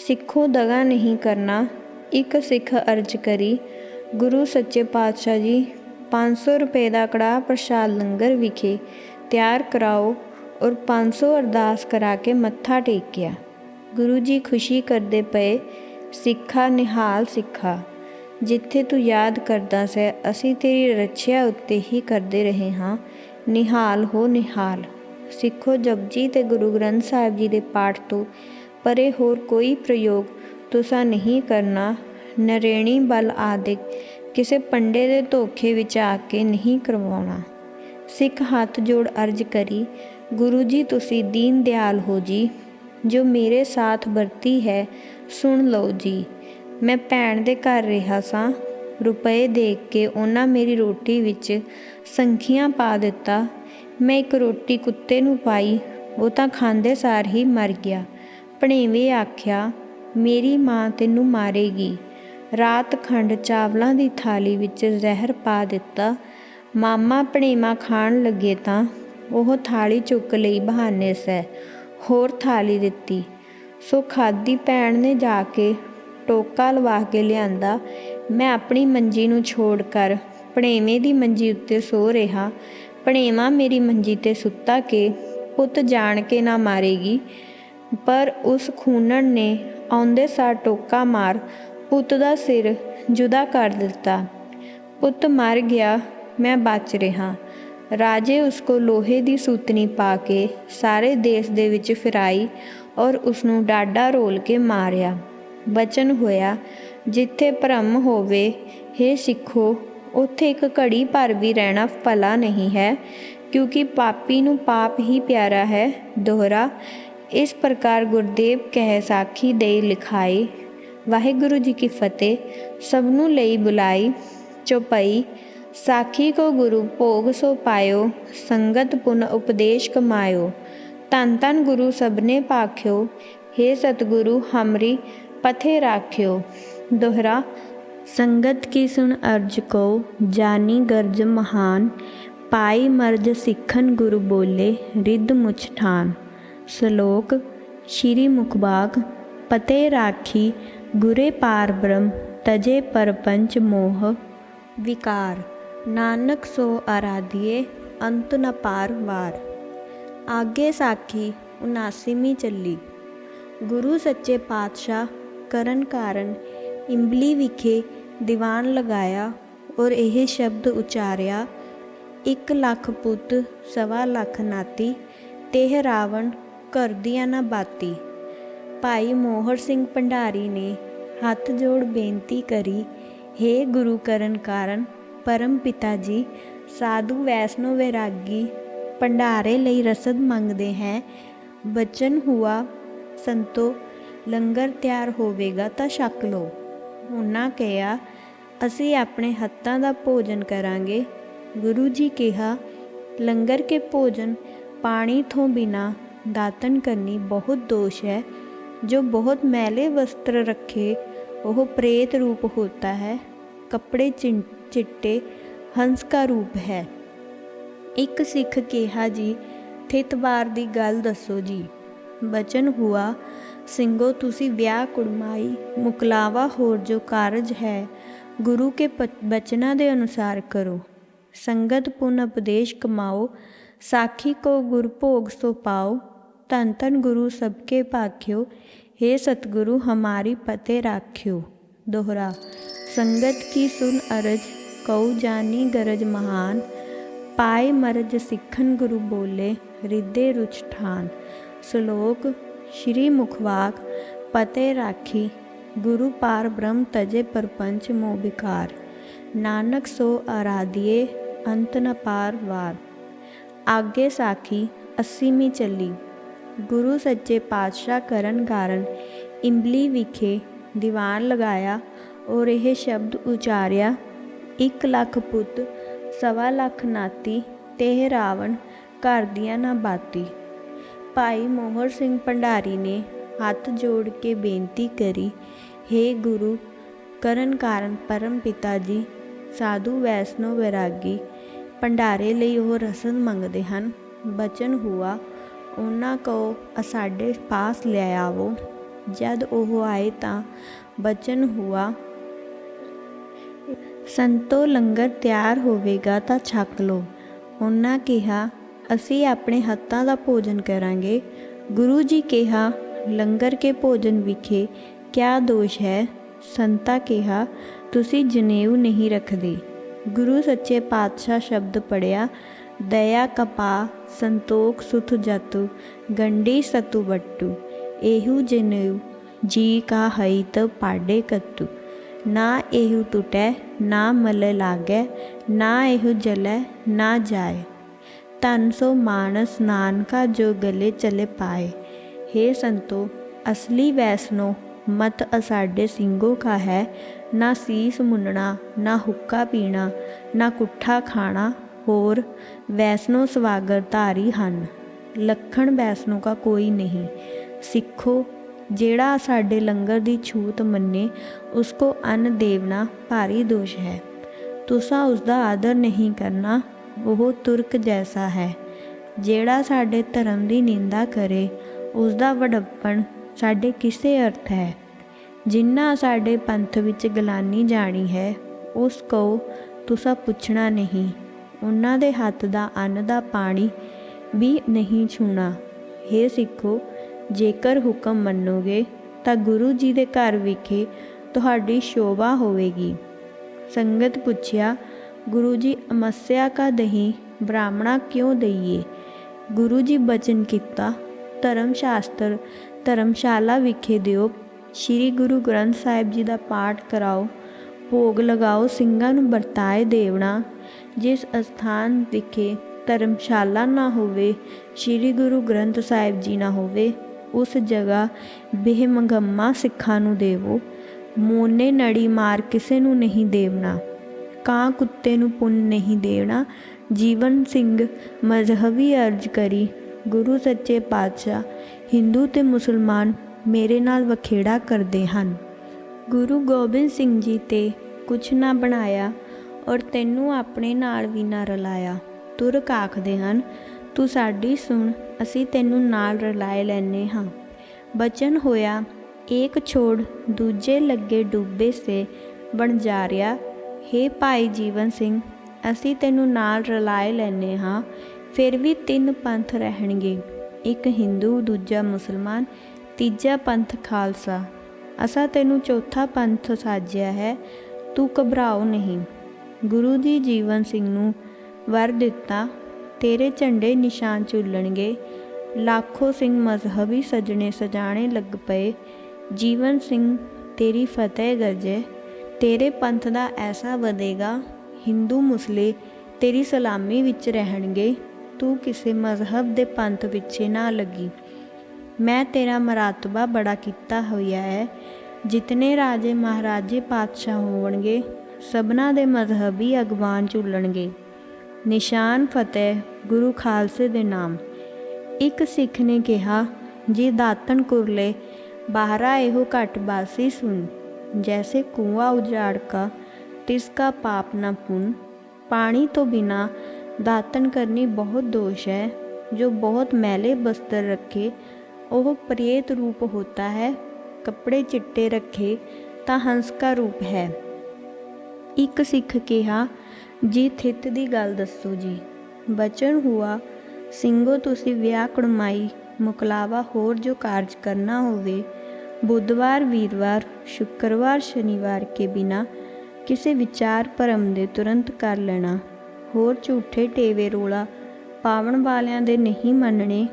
ਸਿੱਖੋ ਦਗਾ ਨਹੀਂ ਕਰਨਾ, ਇੱਕ ਸਿੱਖ ਅਰਜ ਕਰੀ। ਗੁਰੂ ਸੱਚੇ ਪਾਤਸ਼ਾਹ ਜੀ 500 ਰੁਪਏ ਦਾ ਕੜਾ ਪ੍ਰਸ਼ਾਦ ਲੰਗਰ ਵਿਖੇ ਤਿਆਰ ਕਰਾਓ ਔਰ 500 ਅਰਦਾਸ ਕਰਾ ਕੇ ਮੱਥਾ ਟੇਕਿਆ। ਗੁਰੂ ਜੀ ਖੁਸ਼ੀ ਕਰਦੇ ਪਏ ਸਿੱਖਾ ਨਿਹਾਲ ਸਿੱਖਾ, ਜਿੱਥੇ ਤੂੰ ਯਾਦ ਕਰਦਾ ਸੈ ਅਸੀਂ ਤੇਰੀ ਰੱਛਿਆ ਉੱਤੇ ਹੀ ਕਰਦੇ ਰਹੇ ਹਾਂ। ਨਿਹਾਲ ਹੋ ਨਿਹਾਲ, ਸਿੱਖੋ ਜਪਜੀ ਤੇ ਗੁਰੂ ਗ੍ਰੰਥ ਸਾਹਿਬ ਜੀ ਦੇ ਪਾਠ ਤੋਂ ਪਰੇ ਹੋਰ ਕੋਈ ਪ੍ਰਯੋਗ ਤੁਸਾਂ ਨਹੀਂ ਕਰਨਾ। ਨਰੇਣੀ ਬਲ ਆਦਿਕ ਕਿਸੇ ਪੰਡੇ ਦੇ ਧੋਖੇ ਵਿੱਚ ਆ ਕੇ ਨਹੀਂ ਕਰਵਾਉਣਾ। ਸਿੱਖ ਹੱਥ ਜੋੜ ਅਰਜ ਕਰੀ, ਗੁਰੂ ਜੀ ਤੁਸੀਂ ਦੀਨ ਦਿਆਲ ਹੋ ਜੀ, ਜੋ ਮੇਰੇ ਸਾਥ ਵਰਤੀ ਹੈ ਸੁਣ ਲਓ ਜੀ, ਮੈਂ ਭੈਣ ਦੇ ਘਰ ਰਿਹਾ ਸਾਂ। ਰੁਪਏ ਦੇਖ ਕੇ ਉਹਨਾਂ ਮੇਰੀ ਰੋਟੀ ਵਿੱਚ ਸੰਖੀਆਂ ਪਾ ਦਿੱਤਾ। ਮੈਂ ਇੱਕ ਰੋਟੀ ਕੁੱਤੇ ਨੂੰ ਪਾਈ, ਉਹ ਤਾਂ ਖਾਂਦੇ ਸਾਰ ਹੀ ਮਰ ਗਿਆ। ਭਣੇਵੇਂ ਆਖਿਆ, ਮੇਰੀ ਮਾਂ ਤੈਨੂੰ ਮਾਰੇਗੀ। ਰਾਤ ਖੰਡ ਚਾਵਲਾਂ ਦੀ ਥਾਲੀ ਵਿੱਚ ਜ਼ਹਿਰ ਪਾ ਦਿੱਤਾ। ਮਾਮਾ ਭਣੇਵਾ ਖਾਣ ਲੱਗੇ ਤਾਂ ਉਹ ਥਾਲੀ ਚੁੱਕ ਲਈ ਬਹਾਨੇ ਸੈ ਹੋਰ ਥਾਲੀ ਦਿੱਤੀ। ਸੋ ਖਾਦੀ ਭੈਣ ਨੇ ਜਾ ਕੇ ਟੋਕਾ ਲਵਾ ਕੇ ਲਿਆਂਦਾ, ਮੈਂ ਆਪਣੀ ਮੰਜੀ ਨੂੰ ਛੋੜ ਕਰ। ਭਣੇਵੇਂ ਦੀ ਮੰਜੀ ਉੱਤੇ ਸੋ ਰਿਹਾ। ਭਣੇਵਾ ਮੇਰੀ ਮੰਜੀ ਤੇ ਸੁੱਤਾ ਕਿ ਪੁੱਤ ਜਾਣ ਕੇ ਨਾ ਮਾਰੇਗੀ। ਪਰ ਉਸ ਖੂਨਣ ਨੇ ਆਉਂਦੇ ਸਾਰ ਟੋਕਾ ਮਾਰ ਪੁੱਤ ਦਾ ਸਿਰ ਜੁਦਾ ਕਰ ਦਿੱਤਾ। ਪੁੱਤ ਮਰ ਗਿਆ, ਮੈਂ ਬਚ ਰਿਹਾ। ਰਾਜੇ ਉਸ ਕੋ ਲੋਹੇ ਦੀ ਸੂਤਨੀ ਪਾ ਕੇ ਸਾਰੇ ਦੇਸ਼ ਦੇ ਵਿੱਚ ਫਿਰਾਈ। ਔਰ ਉਸ ਨੂੰ ਡਾਡਾ ਰੋਲ ਕੇ ਮਾਰਿਆ। ਬਚਨ ਹੋਇਆ, ਜਿੱਥੇ ਭਰਮ ਹੋਵੇ हे ਸਿੱਖੋ, ਉੱਥੇ ਇੱਕ ਘੜੀ ਭਰ ਵੀ ਰਹਿਣਾ ਭਲਾ ਨਹੀਂ ਹੈ, ਕਿਉਂਕਿ ਪਾਪੀ ਨੂੰ ਪਾਪ ਹੀ ਪਿਆਰਾ ਹੈ। ਦੋਹਰਾ, ਇਸ ਪ੍ਰਕਾਰ ਗੁਰਦੇਵ ਕਹਿ ਸਾਖੀ ਦੇ ਲਿਖਾਈ, ਵਾਹਿਗੁਰੂ ਜੀ ਕੀ ਫਤਿਹ ਸਭ ਨੂੰ ਲਈ ਬੁਲਾਈ, ਚੌਪਈ, ਸਾਖੀ ਕੋ ਗੁਰੂ ਭੋਗ ਸੋ ਪਾਇਓ, ਸੰਗਤ ਪੁਨ ਉਪਦੇਸ਼ ਕਮਾਇਓ। ਤਨ ਤਨ ਗੁਰੂ ਸਭਨੇ ਪਾਖਿਓ हे ਸਤਿਗੁਰੂ ਹਮਰੀ ਪਥੇ ਰਾਖਿਓ। ਦੋਹਰਾ, ਸੰਗਤ ਕੀ ਸੁਣ ਅਰਜ ਕੋ ਜਾਨੀ ਗਰਜ ਮਹਾਨ, ਪਾਈ ਮਰਜ ਸਿੱਖਣ ਗੁਰੂ ਬੋਲੇ, ਰਿੱਧ ਮੁਛ ਠਾਨ। ਸ਼ਲੋਕ, ਸ਼੍ਰੀ ਮੁਖਬਾਗ ਪਤੇ ਰਾਖੀ, ਗੁਰੇ ਪਾਰ ਬ੍ਰਹਮ, ਤਜੇ ਪਰਪੰਚ ਮੋਹ, ਵਿਕਾਰ। ਨਾਨਕ ਸੋ ਆਰਾਧੀਏ ਅੰਤ ਨ ਪਾਰ ਵਾਰ। ਆਗੇ ਸਾਖੀ 79ਵੀਂ ਚੱਲੀ। ਗੁਰੂ ਸੱਚੇ ਪਾਤਸ਼ਾਹ ਕਰਨ ਕਾਰਨ ਇੰਬਲੀ ਵਿਖੇ ਦੀਵਾਨ ਲਗਾਇਆ ਔਰ ਇਹ ਸ਼ਬਦ ਉਚਾਰਿਆ, ਇੱਕ ਲੱਖ ਪੁੱਤ, ਸਵਾ ਲੱਖ ਨਾਤੀ, ਤੇਹ ਰਾਵਣ ਘਰ ਦੀਆਂ ਨਾ ਬਾਤੀ। ਭਾਈ ਮੋਹਰ ਸਿੰਘ ਭੰਡਾਰੀ ਨੇ ਹੱਥ ਜੋੜ ਬੇਨਤੀ ਕਰੀ हे ਗੁਰੂ ਕਰਨ ਕਾਰਨ ਪਰਮ ਪਿਤਾ ਜੀ, ਸਾਧੂ ਵੈਸ਼ਨੋ ਵੈਰਾਗੀ ਭੰਡਾਰੇ ਲਈ ਰਸਦ ਮੰਗਦੇ ਹੈ। ਬਚਨ ਹੁਆ, ਸੰਤੋ, ਲੰਗਰ ਤਿਆਰ ਹੋਵੇਗਾ ਤਾਂ ਛਕ ਲਓ। ਉਹਨਾਂ ਕਿਹਾ, ਅਸੀਂ ਆਪਣੇ ਹੱਥਾਂ ਦਾ ਭੋਜਨ ਕਰਾਂਗੇ। ਗੁਰੂ ਜੀ ਕਿਹਾ, ਲੰਗਰ ਕੇ ਭੋਜਨ ਪਾਣੀ ਤੋਂ ਬਿਨਾ ਦਾਤਨ ਕਰਨੀ ਬਹੁਤ ਦੋਸ਼ ਹੈ। ਜੋ ਬਹੁਤ ਮੈਲੇ ਵਸਤਰ ਰੱਖੇ, ਉਹ ਪ੍ਰੇਤ ਰੂਪ ਹੋਤਾ ਹੈ। ਕੱਪੜੇ ਚਿੰ- ਚਿੱਟੇ, ਹੰਸ ਕਾ ਰੂਪ ਹੈ। ਇੱਕ ਸਿੱਖ ਕਿਹਾ ਜੀ ਥਿਤਵਾਰ ਦੀ ਗੱਲ ਦੱਸੋ ਜੀ ਬਚਨ ਹੁਆ ਸਿੰਘੋ ਤੁਸੀਂ ਵਿਆਹ ਕੁੜਮਾਈ ਮੁਕਲਾਵਾ ਹੋਰ ਜੋ ਕਾਰਜ ਹੈ ਗੁਰੂ ਕੇ ਪ- ਬਚਨਾਂ ਦੇ ਅਨੁਸਾਰ ਕਰੋ ਸੰਗਤ ਪੁਨ ਉਪਦੇਸ਼ ਕਮਾਓ ਸਾਖੀ ਕੋ ਗੁਰ ਭੋਗ ਸੋ ਪਾਓ ਧੰਨ ਧੰਨ ਗੁਰੂ ਸਬਕੇ ਭਾਖਿਓ हे सतगुरु हमारी पते राख्यो दोहरा संगत की सुन अरज कऊ जानी गरज महान ਪਾਏ ਮਰਜ ਸਿੱਖਣ ਗੁਰੂ ਬੋਲੇ ਰਿੱਦੇ ਰੁਚ ਠਾਨ। ਸ਼ਲੋਕ, ਸ਼੍ਰੀ ਮੁਖਵਾਕ, ਪਤੇ ਰਾਖੀ, ਗੁਰੂ ਪਾਰ ਬ੍ਰਹਮ ਤਜੇ ਪਰਪੰਚ ਮੋ ਵਿਕਾਰ। ਨਾਨਕ ਸੋ ਆਰਾਧਿਏ, ਅੰਤ ਨ ਪਾਰ ਵਾਰ। ਆਗੇ ਸਾਖੀ 80ਵੀਂ ਚੱਲੀ। ਗੁਰੂ ਸੱਚੇ ਪਾਤਸ਼ਾਹ ਕਰਨ ਕਾਰਨ ਇੰਬਲੀ ਵਿਖੇ ਦੀਵਾਨ ਲਗਾਇਆ ਔਰ ਇਹ ਸ਼ਬਦ ਉਚਾਰਿਆ 1 ਲੱਖ ਪੁੱਤ ਸਵਾ ਲੱਖ ਨਾਤੀ ਤੇ ਰਾਵਣ ਘਰ ਦੀਆਂ ਨਾ ਬਾਤੀ। ਭਾਈ ਮੋਹਰ ਸਿੰਘ ਭੰਡਾਰੀ ਨੇ ਹੱਥ ਜੋੜ ਕੇ ਬੇਨਤੀ ਕਰੀ हे ਗੁਰੂ, ਕਰਨ ਕਾਰਨ ਪਰਮ ਪਿਤਾ ਜੀ, ਸਾਧੂ ਵੈਸ਼ਨੋ ਵੈਰਾਗੀ, ਭੰਡਾਰੇ ਲਈ ਉਹ ਰਸਦ ਮੰਗਦੇ ਹਨ, ਬਚਨ ਹੁਆ, ਉਹਨਾਂ ਕੋ ਸਾਡੇ ਪਾਸ ਲੈ ਆਵੋ, ਜਦ ਉਹ ਆਏ ਤਾਂ ਬਚਨ ਹੁਆ ਸੰਤੋ ਲੰਗਰ ਤਿਆਰ ਹੋਵੇਗਾ ਤਾਂ ਛਕ ਲਓ। ਉਹਨਾਂ ਕਿਹਾ, ਅਸੀਂ ਆਪਣੇ ਹੱਥਾਂ ਦਾ ਭੋਜਨ ਕਰਾਂਗੇ। ਗੁਰੂ ਜੀ ਕਿਹਾ, ਲੰਗਰ ਕੇ ਭੋਜਨ ਵਿਖੇ ਕਿਆ ਦੋਸ਼ ਹੈ? ਸੰਤਾ ਕਿਹਾ, ਤੁਸੀਂ ਜਨੇਊ ਨਹੀਂ ਰੱਖਦੇ। ਗੁਰੂ ਸੱਚੇ ਪਾਤਸ਼ਾਹ ਸ਼ਬਦ ਪੜਿਆ ਦਇਆ ਕਪਾ ਸੰਤੋਖ ਸੁਖ ਜਤੁ ਗੰਡੀ ਸਤੁ ਬੱਟੂ ਇਹੂ ਜਨੇਊ, ਜੀ ਕਾ ਤ ਪਾਡੇ ਕਤੂ। ਨਾ ਇਹੂ ਟੁਟੈ, ਨਾ ਮਲ ਲਾਗੈ, ਨਾ ਇਹੂ ਜਲੈ, ਨਾ ਜਾਏ। ਤਨ ਸੋ ਮਾਨਸ ਨਾਨਕਾ ਜੋ ਗਲੇ ਚਲੇ ਪਾਏ। हे ਸੰਤੋ, ਅਸਲੀ ਵੈਸਨੋ, ਮਤ ਅਸਾਡੇ ਸਿੰਘੋ ਕਾ ਹੈ? ਨਾ ਸੀਸ ਮੁੰਨਣਾ, ਨਾ ਹੁੱਕਾ ਪੀਣਾ, ਨਾ ਕੁੱਠਾ ਖਾਣਾ, ਹੋਰ ਵੈਸਨੋ ਸਵਾਗਰ ਧਾਰੀ ਹਨ। ਲੱਖਣ ਵੈਸਨੋ ਕਾ ਕੋਈ ਨਹੀਂ। ਸਿੱਖੋ ਜਿਹੜਾ ਸਾਡੇ ਲੰਗਰ ਦੀ ਛੂਤ ਮੰਨੇ ਉਸ ਕੋ ਅੰਨ ਦੇਵਨਾ ਭਾਰੀ ਦੋਸ਼ ਹੈ। ਤੁਸਾਂ ਉਸ ਦਾ ਆਦਰ ਨਹੀਂ ਕਰਨਾ, ਉਹ ਤੁਰਕ ਜੈਸਾ ਹੈ। ਜਿਹੜਾ ਸਾਡੇ ਧਰਮ ਦੀ ਨਿੰਦਾ ਕਰੇ ਉਸ ਦਾ ਵਡੱਪਣ ਸਾਡੇ ਕਿਸੇ ਅਰਥ ਹੈ। ਜਿਨ੍ਹਾਂ ਸਾਡੇ ਪੰਥ ਵਿੱਚ ਗਲਾਨੀ ਜਾਣੀ ਹੈ, ਉਸ ਕੋ ਤੁਸਾਂ ਪੁੱਛਣਾ ਨਹੀਂ। ਉਹਨਾਂ ਦੇ ਹੱਥ ਦਾ ਅੰਨ ਦਾ ਪਾਣੀ ਵੀ ਨਹੀਂ ਛੂਣਾ। हे ਸਿੱਖੋ ਜੇਕਰ ਹੁਕਮ ਮੰਨੋਗੇ, ਤਾਂ ਗੁਰੂ ਜੀ ਦੇ ਘਰ ਵਿਖੇ ਤੁਹਾਡੀ ਸ਼ੋਭਾ ਹੋਵੇਗੀ। ਸੰਗਤ ਪੁੱਛਿਆ, ਗੁਰੂ ਜੀ, ਅਮੱਸਿਆ ਕਾ ਦਹੀਂ, ਬ੍ਰਾਹਮਣਾ ਕਿਉਂ ਦਈਏ? ਗੁਰੂ ਜੀ ਬਚਨ ਕੀਤਾ ਧਰਮ ਸ਼ਾਸਤਰ ਧਰਮਸ਼ਾਲਾ ਵਿਖੇ ਦਿਓ। ਸ੍ਰੀ ਗੁਰੂ ਗ੍ਰੰਥ ਸਾਹਿਬ ਜੀ ਦਾ ਪਾਠ ਕਰਾਓ। ਭੋਗ ਲਗਾਓ, ਸਿੰਘਾਂ ਨੂੰ ਵਰਤਾਏ ਦੇਵਣਾ। ਜਿਸ ਅਸਥਾਨ ਵਿਖੇ ਧਰਮਸ਼ਾਲਾ ਨਾ ਹੋਵੇ, ਸ੍ਰੀ ਗੁਰੂ ਗ੍ਰੰਥ ਸਾਹਿਬ ਜੀ ਨਾ ਹੋਵੇ ਉਸ ਜਗ੍ਹਾ ਬੇਮਗੰਮਾ ਸਿੱਖਾਂ ਨੂੰ ਦੇਵੋ। ਮੋਨੇ ਨੜੀ ਮਾਰ ਕਿਸੇ ਨੂੰ ਨਹੀਂ ਦੇਵਣਾ। ਕਾਂ ਕੁੱਤੇ ਨੂੰ ਪੁੰਨ ਨਹੀਂ ਦੇਣਾ। ਜੀਵਨ ਸਿੰਘ ਮਜ਼ਹਬੀ ਅਰਜ ਕਰੀ, ਗੁਰੂ ਸੱਚੇ ਪਾਤਸ਼ਾਹ, ਹਿੰਦੂ ਤੇ ਮੁਸਲਮਾਨ ਮੇਰੇ ਨਾਲ ਵਖੇੜਾ ਕਰਦੇ ਹਨ। ਗੁਰੂ ਗੋਬਿੰਦ ਸਿੰਘ ਜੀ ਤੇ ਕੁਛ ਨਾ ਬਣਾਇਆ ਔਰ ਤੈਨੂੰ ਆਪਣੇ ਨਾਲ ਵੀ ਨਾ ਰਲਾਇਆ। ਤੁਰਕ ਆਖਦੇ ਹਨ ਤੂੰ ਸਾਡੀ ਸੁਣ, ਅਸੀਂ ਤੈਨੂੰ ਨਾਲ ਰਲਾਏ ਲੈਨੇ ਹਾਂ। ਬਚਨ ਹੋਇਆ, ਏਕ ਛੋੜ ਦੂਜੇ ਲੱਗੇ ਡੁੱਬੇ ਸੇ ਬਣ ਜਾ ਰਿਆ। ਹੇ ਭਾਈ ਜੀਵਨ ਸਿੰਘ, ਅਸੀਂ ਤੈਨੂੰ ਨਾਲ ਰਲਾਏ ਲੈਨੇ ਹਾਂ, ਫਿਰ ਵੀ ਤਿੰਨ ਪੰਥ ਰਹਿਣਗੇ। ਇੱਕ ਹਿੰਦੂ, ਦੂਜਾ ਮੁਸਲਮਾਨ, ਤੀਜਾ ਪੰਥ ਖਾਲਸਾ। ਅਸਾਂ ਤੈਨੂੰ ਚੌਥਾ ਪੰਥ ਸਾਜਿਆ ਹੈ, ਤੂੰ ਘਬਰਾਓ ਨਹੀਂ। ਗੁਰੂ ਜੀ ਜੀਵਨ ਸਿੰਘ ਨੂੰ ਵਰ ਦਿੱਤਾ ਤੇਰੇ ਝੰਡੇ ਨਿਸ਼ਾਨ ਝੁੱਲਣਗੇ। ਲੱਖੋ ਸਿੰਘ ਮਜ਼ਹਬੀ ਸਜਣੇ ਸਜਾਣੇ ਲੱਗ ਪਏ। ਜੀਵਨ ਸਿੰਘ, ਤੇਰੀ ਫਤਿਹ ਗਰਜੇ। ਤੇਰੇ ਪੰਥ ਦਾ ਐਸਾ ਵਧੇਗਾ, ਹਿੰਦੂ ਮੁਸਲੇ ਤੇਰੀ ਸਲਾਮੀ ਵਿੱਚ ਰਹਿਣਗੇ। ਤੂੰ ਕਿਸੇ ਮਜ਼ਹਬ ਦੇ ਪੰਥ ਪਿੱਛੇ ਨਾ ਲੱਗੀ। ਮੈਂ ਤੇਰਾ ਮਰਾਤਬਾ ਬੜਾ ਕੀਤਾ ਹੋਇਆ ਹੈ ਜਿਤਨੇ ਰਾਜੇ ਮਹਾਰਾਜੇ ਪਾਤਸ਼ਾਹ ਹੋਣਗੇ, ਸਭਨਾ ਦੇ ਮਜ਼ਹਬੀ ਅਗਵਾਨ ਝੁੱਲਣਗੇ। ਨਿਸ਼ਾਨ ਫਤਿਹ, ਗੁਰੂ ਖਾਲਸੇ ਦੇ ਨਾਮ। ਇੱਕ ਸਿੱਖ ਨੇ ਕਿਹਾ, ਜੀ ਦਾਤਨ ਕੁਰਲੇ, ਬਾਹਰਾ ਇਹੋ ਘਟ ਬਾਸੀ ਸੁਨ ਜੈਸੇ ਕੁਆ ਉਜਾੜ ਕਾ ਤਿਸਕਾ ਪਾਪ ਨਾ ਪੁਨ। ਪਾਣੀ ਤੋਂ ਬਿਨਾ ਦਾਤਨ ਕਰਨੀ ਬਹੁਤ ਦੋਸ਼ ਹੈ। ਜੋ ਬਹੁਤ ਮੈਲੇ ਬਸਤਰ ਰੱਖੇ, ਉਹ ਪ੍ਰੇਤ ਰੂਪ ਹੋਤਾ ਹੈ। ਕੱਪੜੇ ਚਿੱਟੇ ਰੱਖੇ, ਤਾਂ ਹੰਸ ਕਾ ਰੂਪ ਹੈ। ਇੱਕ ਸਿੱਖ ਕਿਹਾ ਜੀ, ਥਿੱਤ ਦੀ ਗੱਲ ਦੱਸੋ ਜੀ। ਬਚਨ ਹੁਆ, ਸਿੰਘੋ ਤੁਸੀਂ ਵਿਆਹ ਕੁੜਮਾਈ, ਮੁਕਲਾਵਾ ਹੋਰ ਜੋ ਕਾਰਜ ਕਰਨਾ ਹੋਵੇ, ਬੁੱਧਵਾਰ, ਵੀਰਵਾਰ, ਸ਼ੁੱਕਰਵਾਰ, ਸ਼ਨੀਵਾਰ ਕੇ ਬਿਨਾ ਕਿਸੇ ਵਿਚਾਰ ਭਰਮ ਦੇ ਤੁਰੰਤ ਕਰ ਲੈਣਾ। ਹੋਰ ਝੂਠੇ ਟੇਵੇ ਰੋਲਾ ਪਾਵਣ ਵਾਲਿਆਂ ਦੇ ਨਹੀਂ ਮੰਨਣੇ।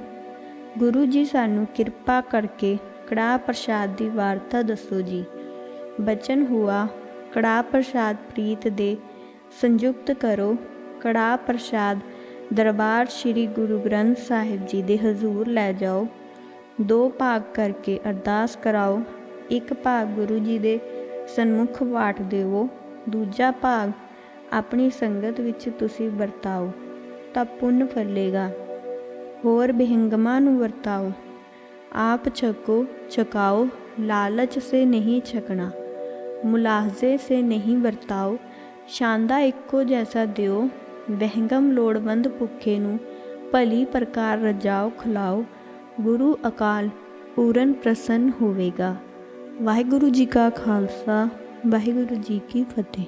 ਗੁਰੂ ਜੀ ਸਾਨੂੰ ਕਿਰਪਾ ਕਰਕੇ ਕੜਾਹ ਪ੍ਰਸ਼ਾਦ ਦੀ ਵਾਰਤਾ ਦੱਸੋ ਜੀ। ਬਚਨ ਹੁਆ, ਕੜਾਹ ਪ੍ਰਸ਼ਾਦ ਪ੍ਰੀਤ ਦੇ ਸੰਯੁਕਤ ਕਰੋ। ਕੜਾਹ ਪ੍ਰਸ਼ਾਦ, ਦਰਬਾਰ ਸ੍ਰੀ ਗੁਰੂ ਗ੍ਰੰਥ ਸਾਹਿਬ ਜੀ ਦੇ ਹਜ਼ੂਰ ਲੈ ਜਾਓ। ਦੋ ਭਾਗ ਕਰਕੇ ਅਰਦਾਸ ਕਰਾਓ। ਇੱਕ ਭਾਗ ਗੁਰੂ ਜੀ ਦੇ ਸਨਮੁਖ ਵਾਟ ਦੇਵੋ। ਦੂਜਾ ਭਾਗ, ਆਪਣੀ ਸੰਗਤ ਵਿੱਚ ਤੁਸੀਂ ਵਰਤਾਓ, ਤਾਂ ਪੁੰਨ ਫਲੇਗਾ। ਹੋਰ ਬਿਹੰਗਮਾਂ ਨੂੰ ਵਰਤਾਓ। ਆਪ ਛਕੋ, ਛਕਾਓ, ਲਾਲਚ ਸੇ ਨਹੀਂ ਛਕਣਾ। ਮੁਲਾਹਜ਼ੇ ਸੇ ਨਹੀਂ ਵਰਤਾਓ। ਸ਼ਾਂਦਾ ਇੱਕੋ ਜੈਸਾ ਦਿਓ, ਵਹਿੰਗਮ ਲੋੜਵੰਦ ਭੁੱਖੇ ਨੂੰ ਭਲੀ ਪ੍ਰਕਾਰ ਰਜਾਓ ਖਿਲਾਓ, ਗੁਰੂ ਅਕਾਲ ਪੂਰਨ ਪ੍ਰਸੰਨ ਹੋਵੇਗਾ। ਵਾਹਿਗੁਰੂ ਜੀ ਕਾ ਖਾਲਸਾ, ਵਾਹਿਗੁਰੂ ਜੀ ਕੀ ਫਤਿਹ।